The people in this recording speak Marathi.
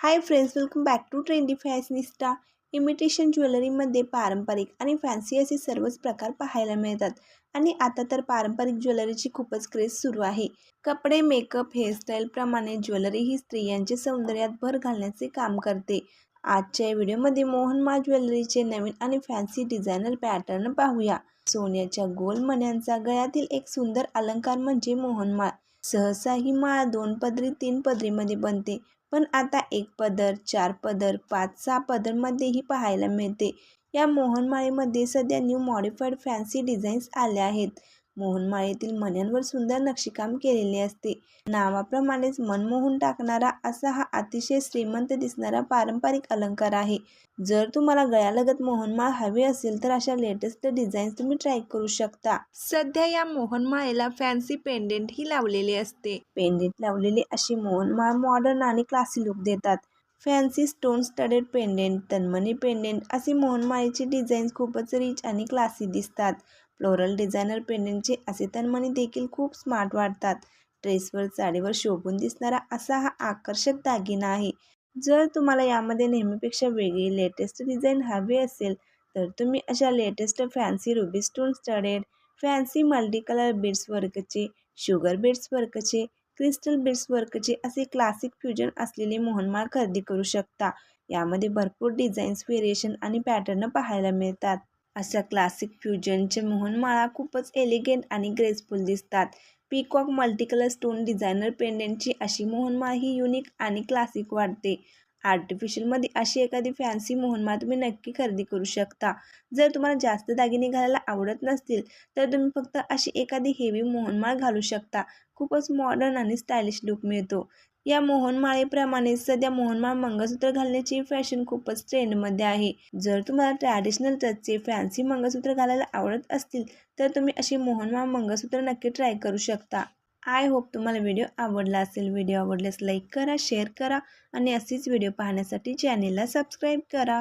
Hi friends welcome back to trendy fashionista imitation ज्वेलरीमध्ये पारंपरिक आणि फॅन्सी असे सर्वच प्रकार पाहायला मिळतात. आणि आता तर पारंपरिक ज्वेलरीची खूपच क्रेज सुरू आहे. कपडे मेकअप हेअरस्टाईलप्रमाणे ज्वेलरी ही स्त्रियांचे सौंदर्यात भर घालण्याचे काम करते. आजच्या या व्हिडिओमध्ये मोहनमाळ ज्वेलरीचे नवीन आणि फॅन्सी डिझायनर पॅटर्न पाहूया. सोन्याच्या गोल मण्यांचा गळ्यातील एक सुंदर अलंकार म्हणजे मोहनमाळ सहसा ही माळ दोन पदरी तीन पदरीमध्ये बनते. पण आता एक पदर चार पदर पाच सहा पदरमध्येही पाहायला मिळते. या मोहनमाळेमध्ये सध्या न्यू मॉडिफाईड फॅन्सी डिझाईन्स आल्या आहेत. मोहनमाळेतील मण्यांवर सुंदर नक्षीकाम केलेले असते. नावाप्रमाणेच मन मोहून टाकणारा असा हा अतिशय श्रीमंत दिसणारा पारंपरिक अलंकार आहे. जर तुम्हाला गळ्यालगत मोहनमाळ हवी असेल तर अशा लेटेस्ट डिझाईन्स तुम्ही ट्राय करू शकता. सध्या या मोहनमाळेला फॅन्सी पेंडेंटही लावलेले असते. पेंडेंट लावलेली अशी मोहनमाळ मॉडर्न आणि क्लासी लुक देतात. फॅन्सी स्टोन स्टडेड पेंडेंट तन्मणी पेंडेंट असे मोहनमाळेचे डिझाईन्स खूपच रिच आणि क्लासी दिसतात. फ्लोरल डिझायनर पेंडंटचे असे तनमणी देखील खूप स्मार्ट वाटतात. ड्रेसवर साडीवर शोभून दिसणारा असा हा आकर्षक दागिना आहे. जर तुम्हाला यामध्ये नेहमीपेक्षा वेगळी लेटेस्ट डिझाईन हवी असेल तर तुम्ही अशा latest fancy ruby stone studded fancy multi colour beads वर्कचे sugar beads वर्कचे क्रिस्टल बीड्स वर्कचे असे क्लासिक फ्युजन असलेले मोहनमाळ खरेदी करू शकता. यामध्ये भरपूर डिझाईन्स व्हेरिएशन आणि पॅटर्न पाहायला मिळतात. अशा क्लासिक फ्युजनचे मोहनमाळा खूपच एलिगेंट आणि ग्रेसफुल दिसतात. पीकॉक मल्टीकलर स्टोन डिझायनर पेंडेंटची अशी मोहनमाळ ही युनिक आणि क्लासिक वाटते. आर्टिफिशियलमध्ये अशी एखादी फॅन्सी मोहनमाळ तुम्ही नक्की खरेदी करू शकता. जर तुम्हाला जास्त दागिने घालायला आवडत नसतील तर तुम्ही फक्त अशी एखादी हेवी मोहनमाळ घालू शकता. खूपच मॉडर्न आणि स्टायलिश लुक मिळतो. या मोहनमाळेप्रमाणे सध्या मोहनमाळ मंगळसूत्र घालण्याची फॅशन खूपच ट्रेंडमध्ये आहे. जर तुम्हाला ट्रॅडिशनल टचचे फॅन्सी मंगळसूत्र घालायला आवडत असतील तर तुम्ही अशी मोहनमाळ मंगळसूत्र नक्की ट्राय करू शकता. आय होप तुम्हाला व्हिडिओ आवडला असेल. व्हिडिओ आवडल्यास लाईक करा शेअर करा आणि असेच व्हिडिओ पाहण्यासाठी चॅनेलला सबस्क्राईब करा.